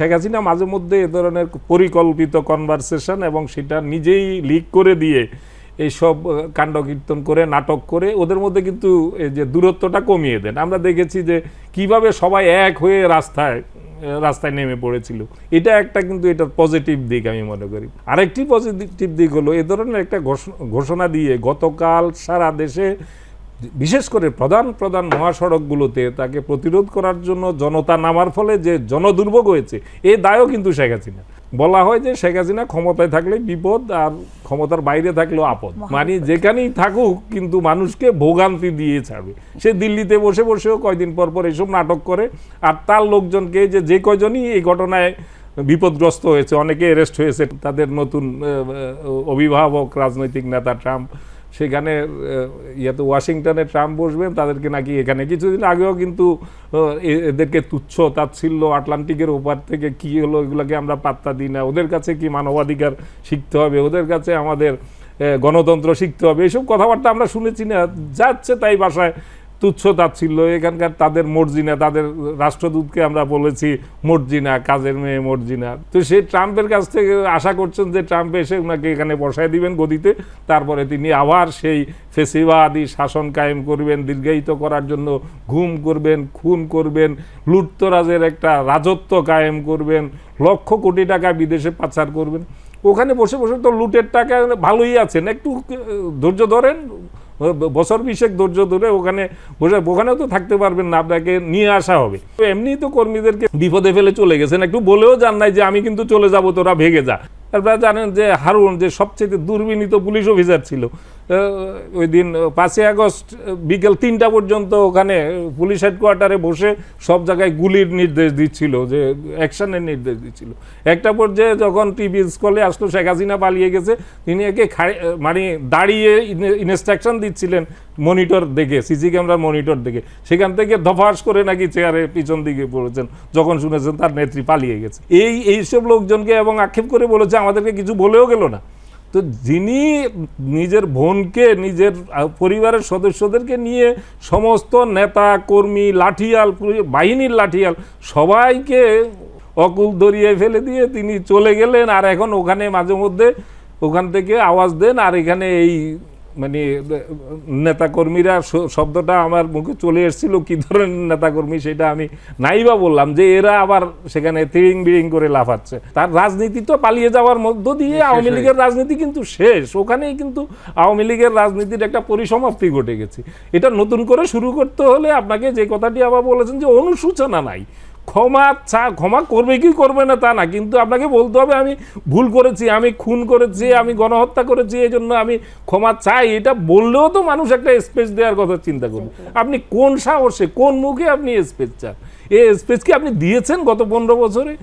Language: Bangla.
শেখ হাসিনা মাঝে মধ্যে এ ধরনের পরিকল্পিত কনভারসেশন এবং সেটা নিজেই লিক করে দিয়ে এইসব কাণ্ড কীর্তন করে, নাটক করে, ওদের মধ্যে কিন্তু এই যে দূরত্বটা কমিয়ে দেন। আমরা দেখেছি যে কীভাবে সবাই এক হয়ে রাস্তায় রাস্তায় নেমে পড়েছিল। এটা একটা কিন্তু এটা পজিটিভ দিক আমি মনে করি। আরেকটি পজিটিভ দিক হলো এ ধরনের একটা ঘোষ- ঘোষণা দিয়ে গতকাল সারা দেশে বিশেষ করে প্রধান প্রধান মহাসড়কগুলোতে তাকে প্রতিরোধ করার জন্য জনতা নামার ফলে যে জনদুর্ভোগ হয়েছে এই দায়ও কিন্তু শেখ হাসিনা। বলা হয় যে শেখ হাসিনা ক্ষমতায় থাকলে বিপদ আর ক্ষমতার বাইরে থাকলেও আপদ। মানে যেখানেই থাকুক কিন্তু মানুষকে ভোগান্তি দিয়ে ছাড়বে। সে দিল্লিতে বসে বসেও কয়দিন পর পর এসব নাটক করে আর তার লোকজনকে যে যে কয়জনই এই ঘটনায় বিপদগ্রস্ত হয়েছে অনেকে অ্যারেস্ট হয়েছে তাদের নতুন অভিভাবক রাজনৈতিক নেতা ট্রাম্প সেখানে ইয়াতে ওয়াশিংটনে ট্রাম্প বসবেন, তাদেরকে নাকি এখানে কিছুদিন আগেও কিন্তু এদেরকে তুচ্ছ তাচ্ছিল্য আটলান্টিকের ওপার থেকে কি হলো এগুলোকে আমরা পাত্তা দিই না। ওদের কাছে কি মানবাধিকার শিখতে হবে? ওদের কাছে আমাদের গণতন্ত্র শিখতে হবে? এইসব কথাবার্তা আমরা শুনেছি না। যাচ্ছে তাই বাসায় তুচ্ছ তাচ্ছিল্য এখানকার তাদের মর্জিনা, তাদের রাষ্ট্রদূতকে আমরা বলেছি মর্জিনা, কাজের মেয়ে মর্জিনা। তো সে ট্রাম্পের কাছ থেকে আশা করছেন যে ট্রাম্প এসে ওনাকে এখানে বসায় দিবেন গদিতে। তারপরে তিনি আবার সেই ফেসিবাদী শাসন কায়েম করবেন, দীর্ঘায়িত করার জন্য ঘুম করবেন, খুন করবেন, লুটতরাজের একটা রাজত্ব কায়েম করবেন, লক্ষ কোটি টাকা বিদেশে পাচার করবেন। ওখানে বসে বসে তো লুটের টাকা ভালোই আছেন। একটু ধৈর্য ধরেন বছর বিশেক ধৈর্য ধরে ওখানে বসে, ওখানেও তো থাকতে পারবেন না, আপনাকে নিয়ে আসা হবে। তো এমনি তো কর্মীদেরকে বিপদে ফেলে চলে গেছেন, একটু বলেও জান নাই যে আমি কিন্তু চলে যাব, তোরা ভেগে যা। আপনারা জানেন যে হারুন যে সবচেয়ে দুর্বিনীত পুলিশ অফিসার ছিল ওই দিন পাঁচই আগস্ট বিকেল তিনটা পর্যন্ত ওখানে পুলিশ হেডকোয়ার্টারে বসে সব জায়গায় গুলির নির্দেশ দিচ্ছিল, যে অ্যাকশনের নির্দেশ দিচ্ছিল। একটা পর্যায়ে যখন টিভি স্কলে আসলো, শেখ হাসিনা পালিয়ে গেছে, তিনি একে মানে দাঁড়িয়ে ইনস্ট্রাকশন দিচ্ছিলেন মনিটর দেখে, সিসি ক্যামেরার মনিটর দেখে, সেখান থেকে ধফাস করে নাকি চেয়ারে পিছন দিকে পড়েছেন, যখন শুনেছেন তার নেত্রী পালিয়ে গেছে। এই, এইসব লোকজনকে এবং আক্ষেপ করে বলেছে, আমাদেরকে কিছু বলেও গেল না। তো যিনি নিজের বোনকে, নিজের পরিবারের সদস্যদেরকে নিয়ে সমস্ত নেতা, কর্মী, লাঠিয়াল বাহিনীর লাঠিয়াল সবাইকে অকুল ধরিয়ে ফেলে দিয়ে তিনি চলে গেলেন, আর এখন ওখানে মাঝে মধ্যে ওখান থেকে আওয়াজ দেন, আর এখানে এই মানে নেতাকর্মীরা শব্দটা আমার মুখে চলে এসেছিল কি ধরনের নেতাকর্মী সেটা আমি নাইবা বললাম যে এরা আবার সেখানে তিরিং বিড়িং করে লাফাচ্ছে। তার রাজনীতি তো পালিয়ে যাওয়ার মধ্য দিয়ে আওয়ামী লীগের রাজনীতি কিন্তু শেষ। ওখানেই কিন্তু আওয়ামী লীগের রাজনীতির একটা পরিসমাপ্তি ঘটে গেছে। এটা নতুন করে শুরু করতে হলে আপনাকে যে কথাটি আবার বলেছেন যে অনুসূচনা নাই। ক্ষমা চা ক্ষমা করবে কি করবে না তা না কিন্তু আপনাকে বলতে হবে আমি ভুল করেছি আমি খুন করেছি আমি গণহত্যা করেছি এই জন্য আমি ক্ষমা চাই। এটা বললেও তো মানুষ একটা স্পেস দেওয়ার কথা চিন্তা করবে। আপনি কোন সাহসে কোন মুখে আপনি স্পেস চান? এই স্পেস কি আপনি দিয়েছেন গত পনেরো বছরে?